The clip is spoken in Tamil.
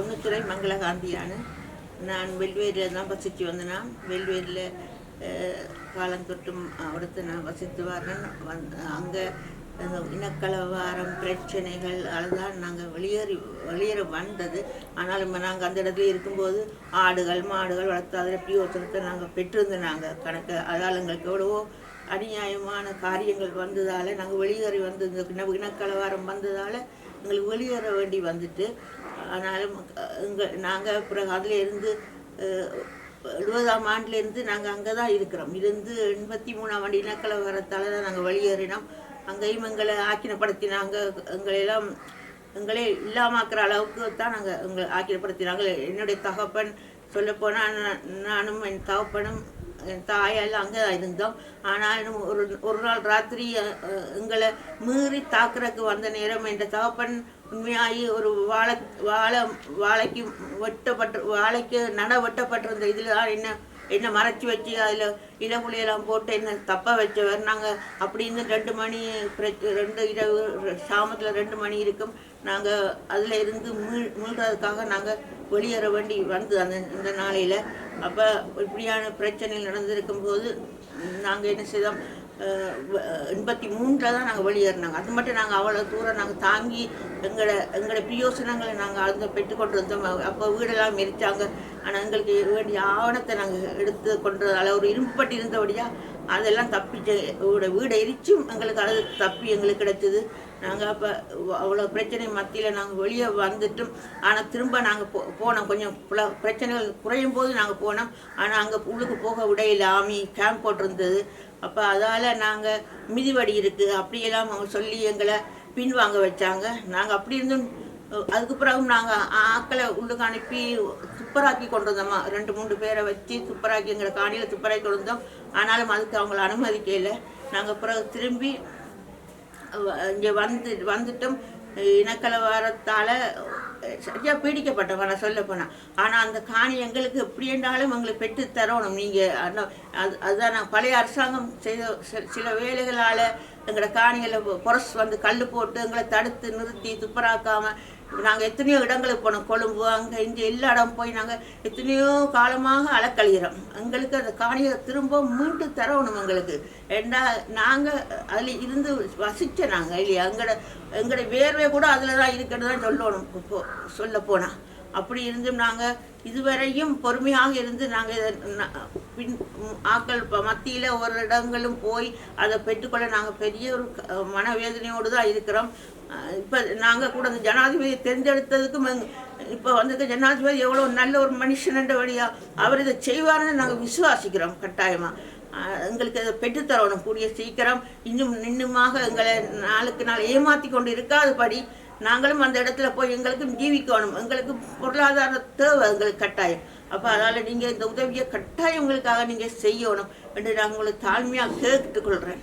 பொன்னுத்துறை மங்களகாந்தியான நான் வெல்வேரியில் தான் வசித்து வந்தேன் வெல்வேரியில் காலந்தொட்டும் அடுத்து நான் வசித்து வரேன். வந் அங்கே இனக்கலவாரம் பிரச்சனைகள் அதுதான் நாங்கள் வெளியேறி வெளியேற வந்தது. ஆனாலும் நாங்கள் அந்த இடத்துல இருக்கும்போது ஆடுகள் மாடுகள் வளர்த்து அதில் பிரியோசனத்தை நாங்கள் பெற்றிருந்தோம் நாங்கள் கணக்கு அதால் எங்களுக்கு எவ்வளவோ அநியாயமான காரியங்கள் வந்ததால் நாங்கள் வெளியேறி வந்து இந்த இனக்கலவாரம் வந்ததால் எங்களுக்கு வெளியேற வேண்டி வந்துட்டு ஆனாலும் எங்கள் நாங்கள் பிறகு இருந்து எழுபதாம் ஆண்டுலேருந்து நாங்கள் அங்கே தான் இருக்கிறோம். இருந்து எண்பத்தி மூணாம் ஆண்டு இனக்கலவரத்தால் தான் நாங்கள் வெளியேறினோம். அங்கேயும் எங்களை ஆக்கினப்படுத்தினாங்க எங்களையெல்லாம் எங்களே இல்லாமாக்குற அளவுக்கு தான் நாங்கள் எங்களை ஆக்கிரப்படுத்தினாங்க. என்னுடைய தகப்பன் சொல்லப்போனால் நானும் என் தகப்பனும் என் தாயெல்லாம் அங்கே தான் இருந்தோம். ஆனாலும் ஒரு ஒரு நாள் ராத்திரி எங்களை மீறி தாக்குறதுக்கு வந்த நேரம் என் தகப்பன் உண்மையாகி ஒரு வாழை வாழை வாழைக்கு வெட்டப்பட்டு வாழைக்கு நட வெட்டப்பட்டிருந்த இதில் தான் என்ன என்ன மறைச்சி வச்சு அதில் இலப்புளியெல்லாம் போட்டு என்ன தப்ப வச்சவர். நாங்கள் அப்படின்னு ரெண்டு மணி ரெண்டு இரவு சாமத்தில் ரெண்டு மணி இருக்கும். நாங்கள் அதில் இருந்து மீள் மீள்றதுக்காக நாங்கள் வெளியேற வேண்டி வந்தது அந்த இந்த நாளையில். அப்போ இப்படியான பிரச்சனைகள் நடந்திருக்கும் போது நாங்கள் என்ன செய்தோம்? எண்பத்தி மூன்றில் தான் நாங்கள் வெளியேறினாங்க. அது மட்டும் நாங்கள் அவ்வளோ தூரம் நாங்கள் தாங்கி எங்களோட எங்களோட பிரியோசனங்களை நாங்கள் அந்த பெற்றுக்கொண்டு இருந்தோம் அப்போ வீடெல்லாம் மெரிச்சாங்க ஆனால் எங்களுக்கு வேண்டிய ஆவணத்தை நாங்கள் எடுத்து கொண்டதால் ஒரு இரும்புப்பட்டு இருந்தபடியாக அதெல்லாம் தப்பிச்சு வீடை எரிச்சும் எங்களுக்கு அது தப்பி எங்களுக்கு கிடைச்சது. நாங்கள் அப்போ அவ்வளோ பிரச்சனை மத்தியில் நாங்கள் வெளியே வந்துட்டோம். ஆனால் திரும்ப நாங்கள் போ போனோம். கொஞ்சம் புல- பிரச்சனைகள் குறையும் போது நாங்கள் போனோம். ஆனால் அங்கே உள்ளுக்கு போக விடையில ஆமி கேம்ப் போட்டிருந்தது. அப்போ அதால் நாங்கள் மிதிவடி இருக்குது அப்படியெல்லாம் அவங்க சொல்லி எங்களை பின்வாங்க வச்சாங்க. நாங்கள் அப்படி இருந்தும் அதுக்கு பிறகு நாங்கள் ஆக்களை உள்ளுக்கு அனுப்பி துப்பராக்கி கொண்டு வந்தோம்மா ரெண்டு மூணு பேரை வச்சு துப்பராக்கி எங்களை காணியில் துப்பராக்கி கொண்டு வந்தோம். ஆனாலும் அதுக்கு அவங்கள அனுமதிக்கல. நாங்கள் பிறகு திரும்பி இங்கே வந்து வந்துட்டோம். இனக்கலவரத்தால் சரியாக பீடிக்கப்பட்டவங்க நான் சொல்ல போனேன் ஆனால் அந்த காணி எங்களுக்கு எப்படி என்றாலும் எங்களுக்கு பெற்று தரணும். நீங்கள் அது அதுதான் நான் பழைய அரசாங்கம் செய்த சில வேலைகளால் எங்களோட காணிகளை புரஸ் வந்து கல் போட்டு எங்களை தடுத்து நிறுத்தி துப்பராக்காமல் நாங்கள் எத்தனையோ இடங்களுக்கு போனோம். கொழும்பு அங்கே இங்கே எல்லா இடம் போய் நாங்கள் எத்தனையோ காலமாக அலக்கழிகிறோம். எங்களுக்கு அந்த காணியை திரும்ப மீண்டு தரணும் எங்களுக்கு. ஏண்டா நாங்கள் அதில் இருந்து வசிச்ச நாங்கள் இல்லையா? எங்களோட எங்களோட வேர்வை கூட அதில் தான் இருக்கிறது தான் சொல்லணும். இப்போ சொல்ல போனால் அப்படி இருந்தும் நாங்கள் இதுவரையும் பொறுமையாக இருந்து நாங்கள் பின் ஆக்கள் மத்தியில் ஒரு இடங்களும் போய் அதை பெற்றுக்கொள்ள நாங்கள் பெரிய ஒரு மனவேதனையோடு தான் இருக்கிறோம். இப்போ நாங்கள் கூட அந்த ஜனாதிபதியை தேர்ந்தெடுத்ததுக்கும் இப்போ வந்திருக்க ஜனாதிபதி எவ்வளோ நல்ல ஒரு மனுஷன்ன்ற வழியா அவர் இதை செய்வார்னு நாங்கள் விசுவாசிக்கிறோம் கட்டாயமாக எங்களுக்கு அதை பெற்றுத்தரணும் கூடிய சீக்கிரம் இன்னும் இன்னுமாக எங்களை நாளுக்கு நாள் ஏமாற்றி கொண்டு இருக்காதபடி நாங்களும் அந்த இடத்துல போய் எங்களுக்கும் ஜீவிக்கணும். எங்களுக்கு பொருளாதார தேவை எங்களுக்கு கட்டாயம். அப்போ அதனால் நீங்கள் இந்த உதவியை கட்டாயம் உங்களுக்காக நீங்கள் செய்யணும் என்று நான் உங்களை தாழ்மையாக கேட்டுக்கொள்கிறேன்